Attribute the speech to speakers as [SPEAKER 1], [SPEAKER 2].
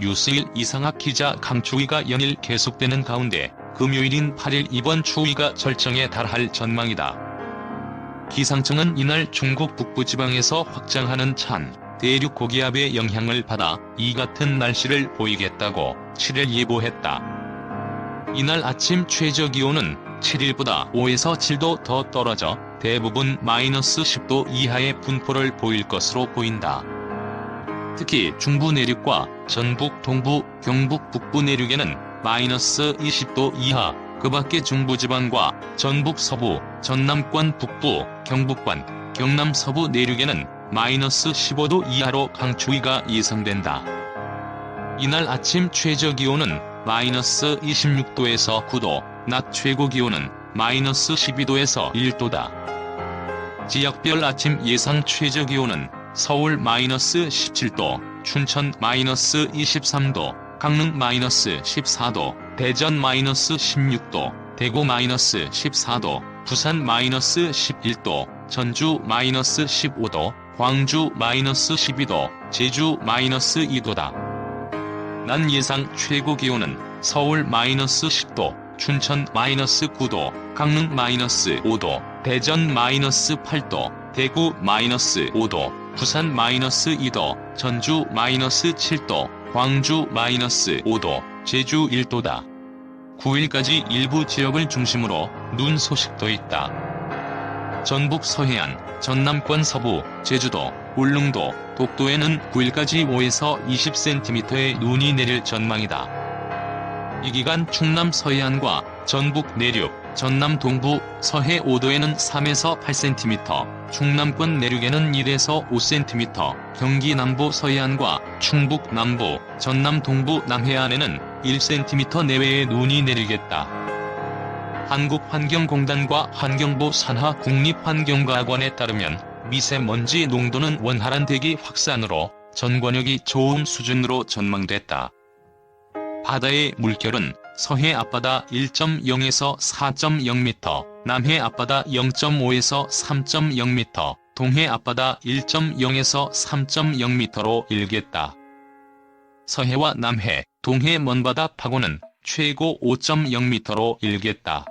[SPEAKER 1] 뉴스일 이상학 기자 강추위가 연일 계속되는 가운데 금요일인 8일 이번 추위가 절정에 달할 전망이다. 기상청은 이날 중국 북부지방에서 확장하는 찬, 대륙 고기압의 영향을 받아 이 같은 날씨를 보이겠다고 7일 예보했다. 이날 아침 최저 기온은 7일보다 5에서 7도 더 떨어져 대부분 마이너스 10도 이하의 분포를 보일 것으로 보인다. 특히 중부 내륙과 전북 동부, 경북 북부 내륙에는 마이너스 20도 이하, 그 밖에 중부지방과 전북 서부, 전남권 북부, 경북권, 경남 서부 내륙에는 마이너스 15도 이하로 강추위가 예상된다. 이날 아침 최저 기온은 마이너스 26도에서 9도, 낮 최고 기온은 마이너스 12도에서 1도다. 지역별 아침 예상 최저 기온은 서울 마이너스 17도, 춘천 마이너스 23도, 강릉 마이너스 14도, 대전 마이너스 16도, 대구 마이너스 14도, 부산 마이너스 11도, 전주 마이너스 15도, 광주 마이너스 12도, 제주 마이너스 2도다. 난 예상 최고 기온은 서울 마이너스 10도, 춘천 마이너스 9도, 강릉 마이너스 5도, 대전 마이너스 8도, 대구 마이너스 5도, 부산 마이너스 2도, 전주 마이너스 7도, 광주 마이너스 5도, 제주 1도다. 9일까지 일부 지역을 중심으로 눈 소식도 있다. 전북 서해안, 전남권 서부, 제주도, 울릉도, 독도에는 9일까지 5에서 20cm의 눈이 내릴 전망이다. 이 기간 충남 서해안과 전북 내륙, 전남 동부, 서해 5도에는 3에서 8cm, 충남권 내륙에는 1에서 5cm, 경기 남부 서해안과 충북 남부, 전남 동부 남해안에는 1cm 내외의 눈이 내리겠다. 한국환경공단과 환경부 산하 국립환경과학원에 따르면 미세먼지 농도는 원활한 대기 확산으로 전권역이 좋음 수준으로 전망됐다. 바다의 물결은 서해 앞바다 1.0에서 4.0m, 남해 앞바다 0.5에서 3.0m, 동해 앞바다 1.0에서 3.0m로 일겠다. 서해와 남해, 동해 먼바다 파고는 최고 5.0m로 일겠다.